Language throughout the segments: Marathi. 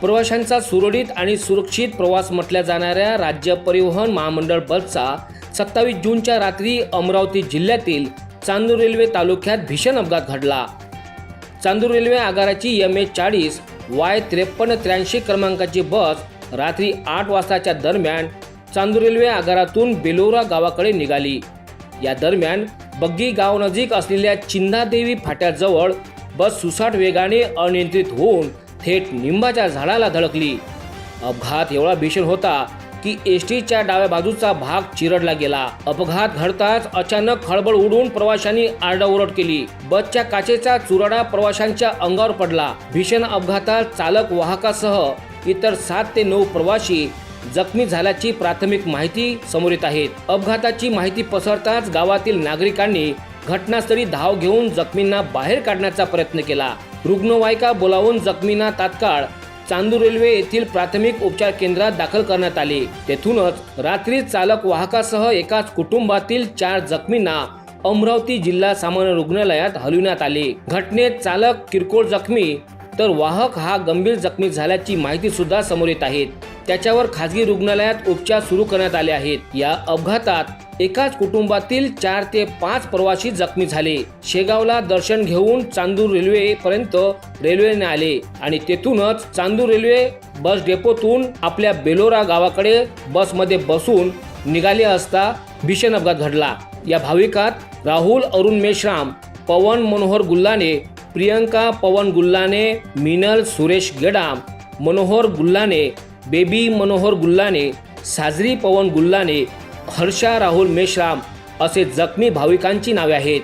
प्रवाशांचा सुरळीत आणि सुरक्षित प्रवास म्हटल्या जाणाऱ्या राज्य परिवहन महामंडळ बसचा सत्तावीस जूनच्या रात्री अमरावती जिल्ह्यातील चांदूर रेल्वे तालुक्यात भीषण अपघात घडला. चांदूर रेल्वे आगाराची एम ए चाळीस वाय त्रेपन्न त्र्याऐंशी क्रमांकाची बस रात्री आठ वाजताच्या दरम्यान चांदूर रेल्वे आगारातून बेलोरा गावाकडे निघाली. या दरम्यान बग्गी गावनजीक असलेल्या चिंदादेवी फाट्याजवळ बस सुसाट वेगाने अनियंत्रित होऊन थेट निंबाच्या झाडाला धडकली. अपघात एवढा भीषण होता की एस टीच्या डाव्या बाजूचा भाग चिरडला गेला. अपघात घडताच अचानक खळबळ उडून प्रवाशांनी आरडाओरड केली. बसच्या काचेचा चुराडा प्रवाशांच्या अंगावर पडला. भीषण अपघातात चालक वाहकासह इतर सात ते नऊ प्रवासी जखमी झाल्याची प्राथमिक माहिती समोर येत आहेत अपघाताची माहिती पसरताच गावातील नागरिकांनी घटनास्थळी धाव घेऊन जखमींना बाहेर काढण्याचा प्रयत्न केला. रुग्णवाहिका बोलावून जखमींना तात्काळ चांदूर रेल्वे येथील प्राथमिक उपचार केंद्रात दाखल करण्यात आले. तेथूनच रात्री चालक वाहकासह एकाच कुटुंबातील चार जखमींना अमरावती जिल्हा सामान्य रुग्णालयात हलविण्यात आले. घटनेत चालक किरकोळ जखमी तर वाहक हा गंभीर जखमी झाल्याची माहिती सुद्धा समोर येत आहे. त्याच्यावर खासगी रुग्णालयात उपचार सुरू करण्यात आले आहेत. या अपघातात एकाच कुटुंबातील चार ते पाच प्रवासी जखमी झाले. शेगावला दर्शन घेऊन चांदूर रेल्वे पर्यंत रेल्वेने आले आणि तेथूनच चांदूर रेल्वे बस डेपोतून आपल्या बेलोरा गावाकडे बसमध्ये बसून निघाले असता भीषण अपघात घडला. या भाविकात राहुल अरुण मेश्राम पवन मनोहर गुल्लाने प्रियंका पवन गुल्लाने मिनल सुरेश गेडाम मनोहर गुल्लाने बेबी मनोहर गुल्लाने साजरी पवन गुल्लाने हर्षा राहुल मेश्राम असे जखमी भाविकांची नावे आहेत.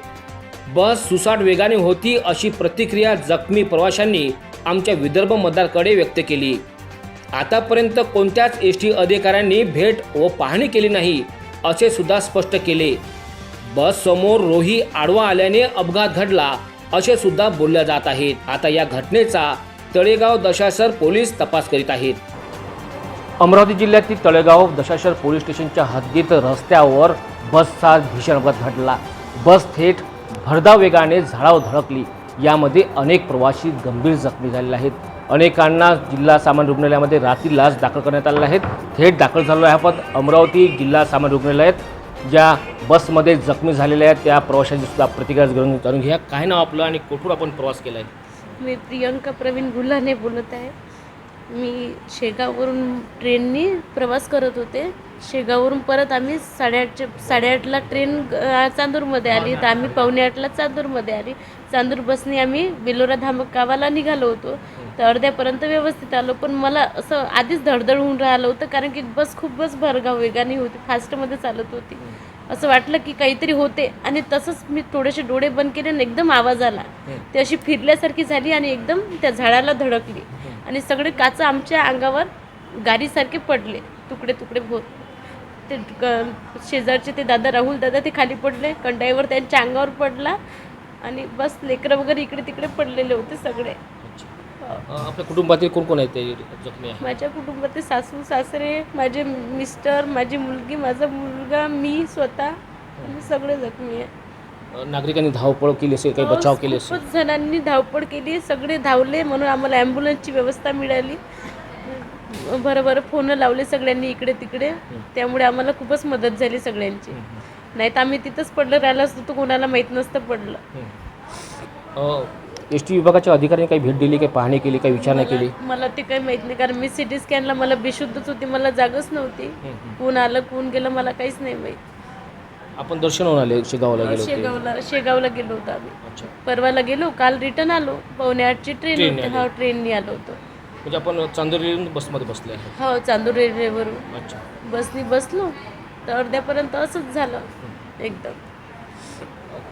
बस सुसाट वेगाने होती अशी प्रतिक्रिया जखमी प्रवाशांनी आमच्या विदर्भ मतदारकडे व्यक्त केली. आतापर्यंत कोणत्याच एस टी अधिकाऱ्यांनी भेट व पाहणी केली नाही असे सुद्धा स्पष्ट केले. बस समोर रोही आडवा आल्याने अपघात घडला असे सुद्धा बोलल्या जात आहेत. आता या घटनेचा तळेगाव दशासर पोलीस तपास करीत आहेत. अमरावती जिल्ह्यातील तळेगाव दशाशर पोलीस स्टेशनच्या हद्दीत रस्त्यावर बसचा भीषण अपघात घडला. बस थेट भरधाव वेगाने झाडावर धडकली. यामध्ये अनेक प्रवासी गंभीर जखमी झालेले आहेत. अनेकांना जिल्हा सामान्य रुग्णालयामध्ये रात्रीलाच दाखल करण्यात आलेले आहेत थेट दाखल झालेला आहे आपण अमरावती जिल्हा सामान्य रुग्णालयात. ज्या बसमध्ये जखमी झालेल्या आहेत त्या प्रवाशांची सुद्धा प्रतिक्रिया जाणून जाणून घ्या. काय नाव आपलं आणि कुठून आपण प्रवास केला आहे मी प्रियंका प्रवीण गुल्हाने बोलत आहे. मी शेगाववरून ट्रेननी प्रवास करत होते. शेगाववरून परत आम्ही साडेआठच्या साडेआठला ट्रेन चांदूरमध्ये आली. तर आम्ही पावणे आठला चांदूरमध्ये आली. चांदूर बसने आम्ही बेलोरा धामक गावाला निघालो होतो. तर अर्ध्यापर्यंत व्यवस्थित आलो. पण मला असं आधीच धडधड होऊन राहिलं होतं. कारण की बस खूपच भरगाव वेगाने होती. फास्टमध्ये चालत होती. असं वाटलं की काहीतरी होते. आणि तसंच मी थोडेसे डोळे बंद केले आणि एकदम आवाज आला. ती अशी फिरल्यासारखी झाली आणि एकदम त्या झाडाला धडकली. आणि सगळे काच आमच्या अंगावर गाडीसारखे पडले तुकडे तुकडे होत. ते शेजारचे ते दादा राहुल दादा ते खाली पडले कंटाईवर त्यांच्या अंगावर पडला आणि बस लेकरं वगैरे इकडे तिकडे पडलेले होते सगळे. आपल्या कुटुंबातील कोण कोण आहेत ते माझ्या कुटुंबात सासू सासरे माझे मिस्टर माझी मुलगी माझा मुलगा मी स्वतः सगळे जखमी आहे. नागरिकांनी धावपळ केली असेल काही बचाव केली असेल खूपच जणांनी धावपळ केली सगळे धावले म्हणून आम्हाला ॲम्ब्युलन्सची व्यवस्था मिळाली. बरं बरं फोन लावले सगळ्यांनी इकडे तिकडे. त्यामुळे आम्हाला खूपच मदत झाली सगळ्यांची. नाही तर आम्ही तिथंच पडलं राहिलं असतो तर कोणाला माहीत नसतं पडलं. एस टी विभागाच्या अधिकाऱ्यांनी काही भेट दिली काही पाहणी केली काही विचारणा केली? मला ते काही माहीत नाही कारण मी सिटी स्कॅनला मला बेशुद्धच होती मला जागच नव्हती. कोण आलं कोण गेलं मला काहीच नाही माहीत. आपण दर्शन होऊन आले शेगावला गेलो होते. शेगावला शेगावला गेलो होतो आम्ही. अच्छा. परवाला गेलो काल रिटर्न आलो. पावणे आठची ट्रेन होती. आले. हा ट्रेननी आलो होतो. म्हणजे आपण चांदोरी बसमध्ये बसले आहे हो चांदूर रेल्वेवरून अच्छा. बसनी बसलो. तर अर्ध्यापर्यंत असंच झालं. एकदम.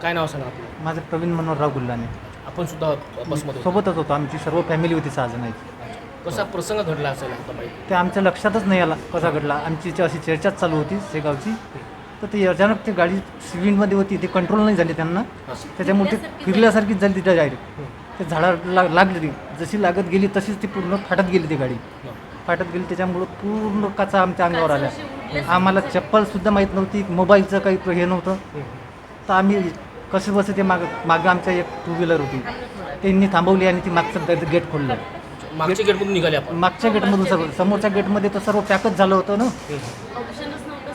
काय नाव सांगा आपलं? माझं प्रवीण मनोहरराव गुल्लाने. आपण सुद्धा बसमध्ये होतो. सोबतच होतो आमची सर्व फॅमिली होती सहा जणांची कसा प्रसंग घडला असेल आता माहिती? ते आमच्या लक्षातच नाही आला कसा घडला. आमची जी अशी चर्चाच चालू होती शेगावची. तर ते अचानक ती गाडी स्पीडमध्ये होती ते कंट्रोल नाही झाली त्यांना. त्याच्यामुळे ते फिरल्यासारखीच झाली तिथे डायरेक्ट ते झाडाला लागली ती. जशी लागत गेली तशीच ती पूर्ण फाटत गेली ती गाडी. फाटत गेली त्याच्यामुळं पूर्ण काचा आमच्या अंगावर आल्या. आम्हाला चप्पलसुद्धा माहीत नव्हती मोबाईलचं काही हे नव्हतं. तर आम्ही कसे बसे ते मागं मागं आमच्या एक टू व्हीलर होती. त्यांनी थांबवली आणि ती मागचं गेट खोललं. मागच्या गेटमधून निघाले आपण. मागच्या गेटमधून सर्व समोरच्या गेटमध्ये तर सर्व पॅकच झालं होतं ना.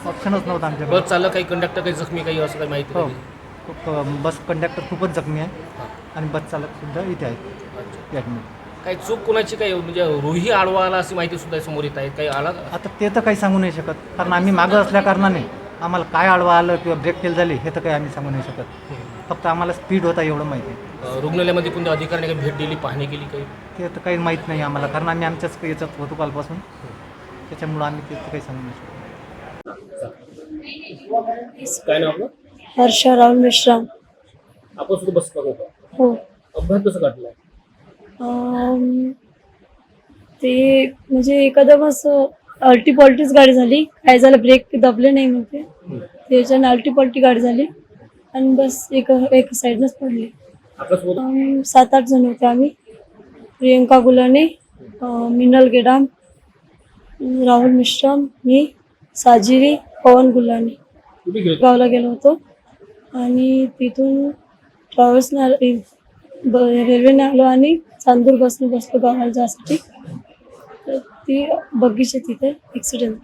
ऑप्शनच नव्हतं आमच्याकडे. बस चाललं काही कंडक्टर काही जखमी काही असं काही माहिती हो. नाही. खूप, अ, बस कंडक्टर खूपच जखमी आहे. आणि बस चालक सुद्धा इथे आहे अच्छा. काही चूक कोणाची काही म्हणजे रोही आडवा आला अशी माहिती सुद्धा समोर येत आहे. काही आला? का? आता ते तर काही सांगू नाही शकत. कारण आम्ही मागं असल्या कारणाने आम्हाला काय आडवा आलं किंवा ब्रेक फेल झाली हे तर काही आम्ही सांगू नाही शकत. फक्त आम्हाला स्पीड होता एवढं माहिती. आहे अं, रुग्णालयामध्ये कोणत्या अधिकाऱ्याने काही भेट दिली पाहणी केली काही? ते तर काही माहीत नाही आम्हाला. कारण आम्ही आमच्याच याच्यात होतो कालपासून त्याच्यामुळं आम्ही ते तर काही सांगू नाही शकत. काय नाव आपलं? हर्षा राहुल मेश्राम. आपण सुद्धा बस होता. हो. अपघात कसं घडला अम, ते म्हणजे एकदम असं अल्टी पॉल्टीच गाडी झाली. काय झालं ब्रेक दबले नाही म्हणते त्याच्यानं अल्टी पॉल्टी गाडी झाली. आणि बस एक एक साईडनंच पडली. आपल्यासोबत? अम, सात आठ जण होते आम्ही. प्रियंका गुलाने अं, मिनल गेडाम राहुल मिश्राम मी. साजिरी पवन गुलानी कुठे गेले? गावला गेलो होतो. आणि तिथून ट्रॅव्हल्सने आलो ब रेल्वेने आलो आणि चांदूर बसने बसलो गावाला जायसाठी तर ती बग्गीच्या तिथे ॲक्सिडेंट